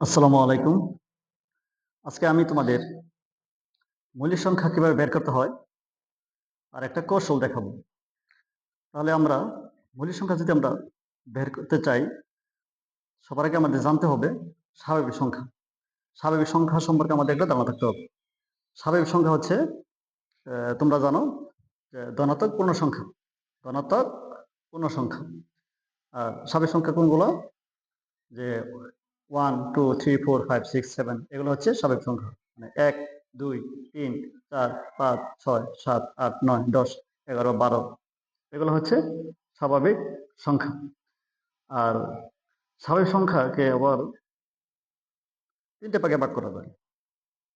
আসসালামু আলাইকুম। আজকে আমি তোমাদের মৌলিক সংখ্যা কীভাবে বের করতে হয় আর একটা কৌশল দেখাবো। তাহলে আমরা মৌলিক সংখ্যা যদি আমরা বের করতে চাই, সবার আগে আমাদের জানতে হবে স্বাভাবিক সংখ্যা। স্বাভাবিক সংখ্যা সম্পর্কে আমাদের একটা ধারণা থাকতে হবে। স্বাভাবিক সংখ্যা হচ্ছে তোমরা জানো ধনাত্মক পূর্ণ সংখ্যা। ধনাত্মক পূর্ণ সংখ্যা। আর স্বাভাবিক সংখ্যা কোনগুলো? যে one two three four five six seven এগুলো হচ্ছে স্বাভাবিক সংখ্যা। মানে এক, দুই, তিন, চার, পাঁচ, ছয়, সাত, আট, নয়, দশ, এগারো, বারো। এগুলো হচ্ছে স্বাভাবিক সংখ্যা। আর স্বাভাবিক সংখ্যাকে আবার তিনটে ভাগে ভাগ করা যায়।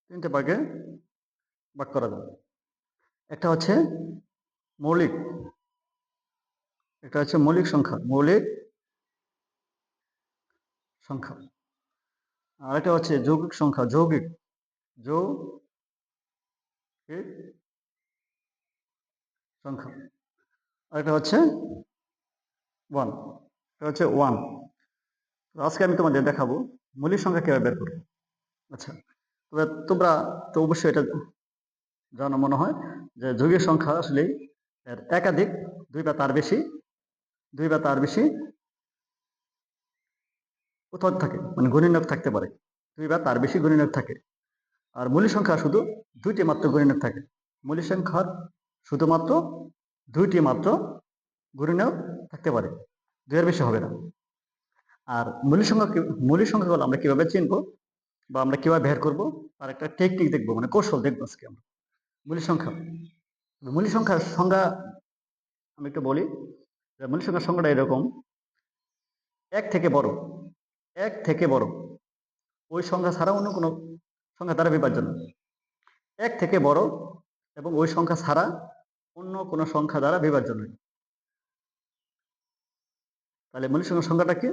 তিনটে ভাগে ভাগ করা যায়। একটা হচ্ছে মৌলিক। একটা হচ্ছে মৌলিক সংখ্যা। মৌলিক সংখ্যা। আর একটা হচ্ছে যৌগিক সংখ্যা, যৌগিক যৌগিক সংখ্যা। আর একটা হচ্ছে ওয়ান এটা হচ্ছে ওয়ান আজকে আমি তোমাদের দেখাবো মৌলিক সংখ্যা কীভাবে বের করব। আচ্ছা তবে তোমরা তো অবশ্যই এটা জানো মনে হয় যে যৌগিক সংখ্যা আসলে এর একাধিক, দুই বা তার বেশি, দুই বা তার বেশি কোথাও থাকে মানে গুণিনক থাকতে পারে। দুই বা তার বেশি গুণিনক থাকে। আর মৌলিক সংখ্যা শুধু দুইটি মাত্র গুণিনক থাকে। মৌলিক সংখ্যার শুধুমাত্র দুইটি মাত্র গুণিনক থাকতে পারে। দুইয়ের বেশি হবে না। আর মৌলিক সংখ্যা মৌলিক সংখ্যাগুলো আমরা কীভাবে চিনব বা আমরা কীভাবে বের করব, তার একটা টেকনিক দেখব মানে কৌশল দেখব আজকে আমরা। মৌলিক সংখ্যা। মৌলিক সংখ্যার সংজ্ঞা আমি একটু বলি। যে মৌলিক সংখ্যার সংজ্ঞাটা এরকম। এক থেকে বড়। এক থেকে বড়। ওই সংখ্যা ছাড়া অন্য কোনো সংখ্যা দ্বারা বিভাজ্য নয় এক থেকে বড় এবং ওই সংখ্যা ছাড়া অন্য কোনো সংখ্যা দ্বারা বিভাজ্য নয়। তাহলে মৌলিক সংখ্যার সংখ্যাটা কি?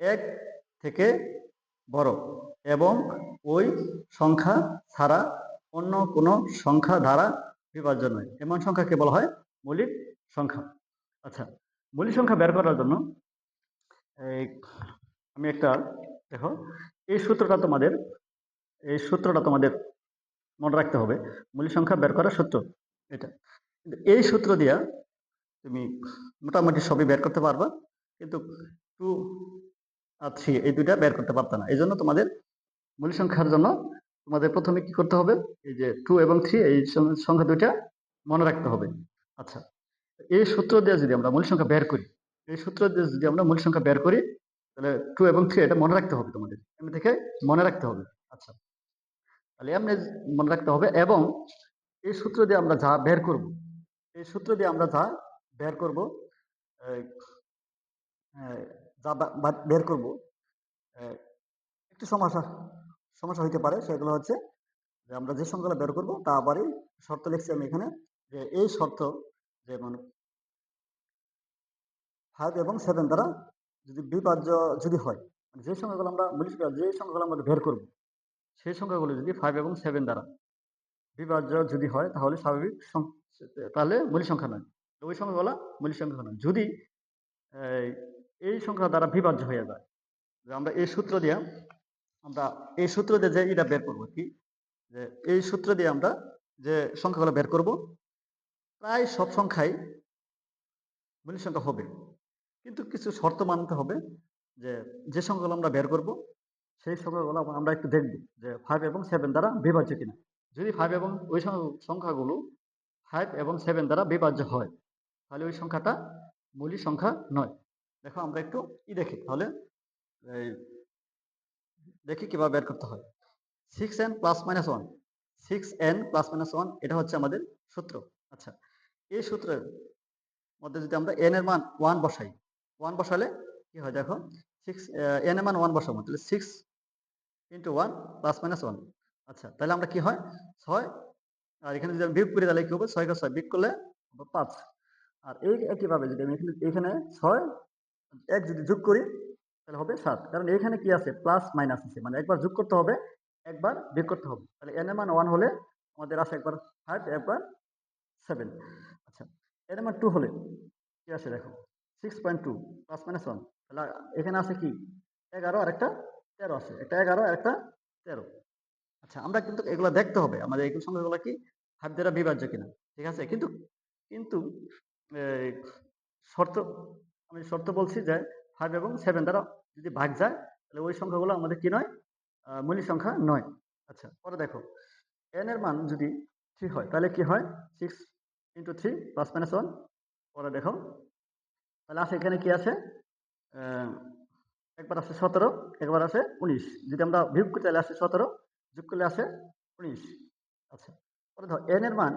এক থেকে বড় এবং ওই সংখ্যা ছাড়া অন্য কোনো সংখ্যা দ্বারা বিভাজ্য নয়। এমন সংখ্যাকে বলা হয় মৌলিক সংখ্যা। আচ্ছা মৌলিক সংখ্যা বের করার জন্য এই আমি একটা, দেখো, এই সূত্রটা তোমাদের, এই সূত্রটা তোমাদের মনে রাখতে হবে। মৌলিক সংখ্যা বের করার সূত্র, এটা। এই সূত্র দিয়া তুমি মোটামুটি সবই বের করতে পারবা, কিন্তু টু আর থ্রি এই দুইটা বের করতে পারতো না। এই জন্য তোমাদের মৌলিক সংখ্যার জন্য তোমাদের প্রথমে কি করতে হবে, এই যে টু এবং থ্রি এই সংখ্যা দুইটা মনে রাখতে হবে। আচ্ছা এই সূত্র দিয়ে যদি আমরা মূল সংখ্যা বের করি, এই সূত্র দিয়ে যদি আমরা মৌলিক সংখ্যা বের করি তাহলে টু এবং থ্রি এটা মনে রাখতে হবে তোমাদের। এমনি থেকে মনে রাখতে হবে। আচ্ছা। তাহলে এমনি মনে রাখতে হবে এবং এই সূত্র দিয়ে আমরা যা বের করব, এই সূত্র দিয়ে আমরা যা বের করব যা বের করব একটু সমস্যা সমস্যা হইতে পারে, সেগুলো হচ্ছে যে আমরা যে সংখ্যাগুলো বের করব, তা আবারই শর্ত লিখছি আমি এখানে, যে এই শর্ত যেমন ফাইভ এবং সেভেন দ্বারা যদি বিভাজ্য যদি হয় মানে যে সংখ্যাগুলো আমরা মৌলিক যে সংখ্যাগুলো আমরা বের করব সেই সংখ্যাগুলো যদি ফাইভ এবং সেভেন দ্বারা বিভাজ্য যদি হয় তাহলে স্বাভাবিক তাহলে মৌলিক সংখ্যা নয়। ওই সংখ্যাগুলো মৌলিক সংখ্যা নয়। যদি এই, সংখ্যা দ্বারা বিভাজ্য হয়ে যায় যে আমরা এই সূত্র দিয়ে আমরা এই সূত্র দিয়ে যে এটা বের করব কি যে এই সূত্র দিয়ে আমরা যে সংখ্যাগুলো বের করব প্রায় সব সংখ্যাই মৌলিক সংখ্যা হবে। কিন্তু কিছু শর্ত মানতে হবে যে যে সংখ্যাগুলো আমরা বের করব, সেই সংখ্যাগুলো আমরা একটু দেখব যে ফাইভ এবং সেভেন দ্বারা বিভাজ্য কিনা। যদি ফাইভ এবং ওই সংখ্যাগুলো ফাইভ এবং সেভেন দ্বারা বিভাজ্য হয়, তাহলে ওই সংখ্যাটা মৌলিক সংখ্যা নয়। দেখো, আমরা একটু ই দেখি, তাহলে দেখি কীভাবে বের করতে হয়। Six n plus minus one six n plus minus one এটা হচ্ছে আমাদের সূত্র। আচ্ছা এই সূত্রের মধ্যে যদি আমরা এন এর মান ওয়ান বসাই ওয়ান বসালে কি হয় দেখো? সিক্স এন এর মান ওয়ান বসাবো, তাহলে six into one plus minus one আচ্ছা তাহলে আমরা কি হয়? ছয়, আর এখানে যদি আমি বিয়োগ করি তাহলে কি হবে? ছয় ছয়, বিয়োগ করলে পাঁচ। আর এই একইভাবে যদি আমি এখানে এখানে ছয়, এক যদি যোগ করি, তাহলে হবে সাত। কারণ এখানে কি আছে? প্লাস মাইনাস আছে। মানে একবার যোগ করতে হবে, একবার বিয়োগ করতে হবে। তাহলে এন এর মান ওয়ান হলে আমাদের আছে একবার ফাইভ একবার সেভেন আচ্ছা এন এর মান টু হলে কি আছে দেখো? Six point two plus minus one তাহলে এখানে আছে কি? এগারো আর একটা তেরো আছে। একটা এগারো আর একটা তেরো। আচ্ছা আমরা কিন্তু এগুলো দেখতে হবে। আমাদের এগুলো সংখ্যাগুলো কি? ফাইভ দ্বারা বিভাজ্য কিনা। ঠিক আছে? কিন্তু কিন্তু শর্ত, আমি শর্ত বলছি যে ফাইভ এবং সেভেন দ্বারা যদি ভাগ যায়, তাহলে ওই সংখ্যাগুলো আমাদের কি নয়? মৌলিক সংখ্যা নয়। আচ্ছা পরে দেখো। এন এর মান যদি থ্রি হয়, তাহলে কি হয়? Six into three plus minus one পরে দেখো। আছে এখানে কি আছে? একবার আছে সতেরো, একবার আছে উনিশ। যদি আমরা বিয়োগ করি, তাহলে আসে সতেরো, যোগ করলে আসে উনিশ। আচ্ছা ধর এন এর মান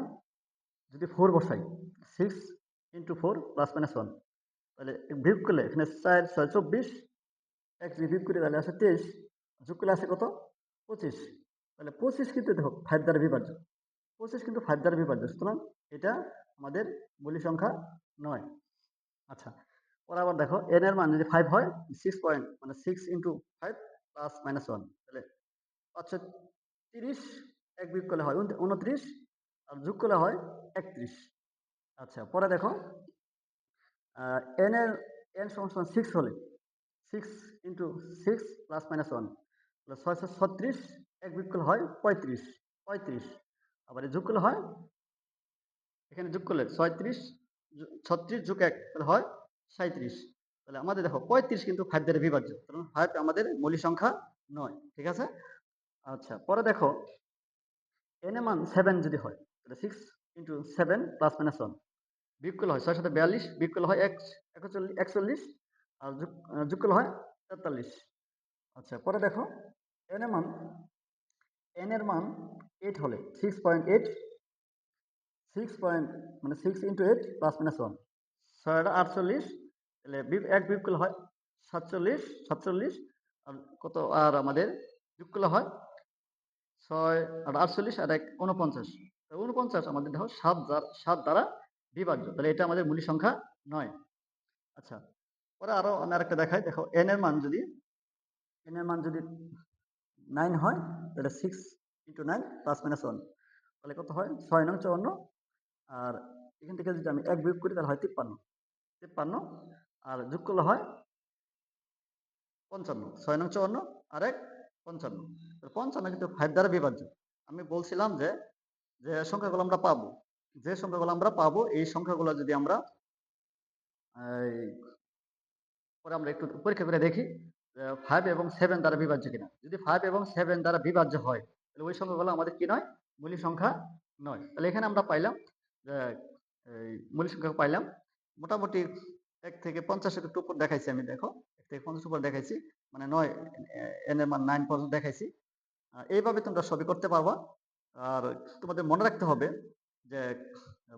যদি ফোর বসাই six into four plus minus one তাহলে বিয়োগ করলে এখানে চার, ছয়, চব্বিশ, এক যদি বিয়োগ করি, তাহলে আছে তেইশ, যোগ করলে আছে কত? পঁচিশ। তাহলে পঁচিশ কিন্তু দেখো ফাইভ দ্বারা বিভাজ্য। পঁচিশ কিন্তু ফাইভ দ্বারা বিভাজ্য, সুতরাং এটা আমাদের মূল্য সংখ্যা নয়। আচ্ছা পরে আবার দেখো এন এর মান যদি ফাইভ হয় সিক্স পয়েন্ট মানে six into five plus minus one তাহলে পাঁচশো তিরিশ, এক বিয়োগ করলে হয় উনত্রিশ, আর যোগ করলে হয় একত্রিশ। আচ্ছা পরে দেখো এন এর এন সমান সিক্স হলে six into six plus minus one তাহলে ছয়শো ছত্রিশ, এক বিয়োগ করলে হয় পঁয়ত্রিশ পঁয়ত্রিশ। আবার যোগ করলে হয়, এখানে যোগ করলে ছয়ত্রিশ ছত্রিশ যোগ এক তাহলে হয় সাঁত্রিশ তাহলে আমাদের দেখো পঁয়ত্রিশ কিন্তু দ্বারা বিভাজ্য, কারণ ফাইভ আমাদের মৌলিক সংখ্যা নয়, ঠিক আছে? আচ্ছা পরে দেখো এন মান সেভেন যদি হয়, তাহলে six into seven plus minus one বিয়োগ হয় ছয় সাথে বিয়াল্লিশ বিয়োগ করলে হয় এক, একচল্লিশ একচল্লিশ, আর করলে হয় তেতাল্লিশ। আচ্ছা পরে দেখো এন মান এন মান এইট হলে six point eight six point মানে six into eight plus minus one ছয়টা আটচল্লিশ, তাহলে এক বিয়োগ করলে হয় সাতচল্লিশ সাতচল্লিশ, আর কত, আর আমাদের যোগ করলে হয় ছয় আর আটচল্লিশ আর এক উনপঞ্চাশ উনপঞ্চাশ আমাদের দেখো সাত সাত দ্বারা বিভাজ্য, তাহলে এটা আমাদের মূল সংখ্যা নয়। আচ্ছা পরে আরও আমি আরেকটা দেখাই, দেখো এন এর মান যদি এন এর মান যদি নাইন হয়, তাহলে six into nine plus minus one তাহলে কত হয়? ছয় নং চুয়ান্ন আর এখান থেকে যদি আমি এক বিয়োগ করি, তাহলে হয় তিপ্পান্ন। তিপ্পান্ন, আর যোগ করলে হয় পঞ্চান্ন। ছয় নং চুয়ান্ন, আর এক পঞ্চান্ন। পঞ্চান্ন কিন্তু ফাইভ দ্বারা বিভাজ্য। আমি বলছিলাম যে যে সংখ্যাগুলো আমরা পাবো, যে সংখ্যাগুলো আমরা পাবো, এই সংখ্যাগুলো যদি আমরা পরে আমরা একটু পরীক্ষা করে দেখি ফাইভ এবং সেভেন দ্বারা বিভাজ্য কিনা। যদি ফাইভ এবং সেভেন দ্বারা বিভাজ্য হয়, তাহলে ওই সংখ্যাগুলো আমাদের কি নয়? মূল্য সংখ্যা নয়। তাহলে এখানে আমরা পাইলাম মূল্য সংখ্যা পাইলাম? মোটামুটি এক থেকে পঞ্চাশের একটু উপর দেখাইছি আমি, দেখো। এক থেকে পঞ্চাশ উপর দেখাইছি মানে নয় এন এর মান নাইন পর্যন্ত দেখাইছি। এইভাবে তোমরা সবই করতে পারবা। আর তোমাদের মনে রাখতে হবে যে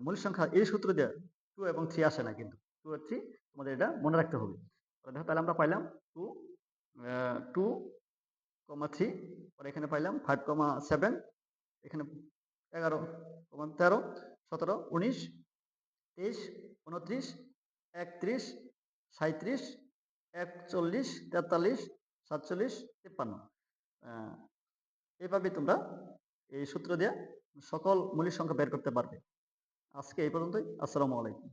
মূল সংখ্যা এই সূত্র দিয়ে টু এবং থ্রি আসে না কিন্তু। টু আর থ্রি তোমাদের এটা মনে রাখতে হবে। দেখো, তাহলে আমরা পাইলাম টু টু কমা থ্রি পরে এখানে পাইলাম ফাইভ কমা সেভেন এখানে এগারো কমা তেরো সতেরো, উনিশ, তেইশ, উনত্রিশ, একত্রিশ সাঁত্রিশ একচল্লিশ, তেতাল্লিশ, সাতচল্লিশ, তিপ্পান্ন। এইভাবে তোমরা এই সূত্র দিয়ে সকল মৌলিক সংখ্যা বের করতে পারবে। আজকে এই পর্যন্তই। আসসালামু আলাইকুম।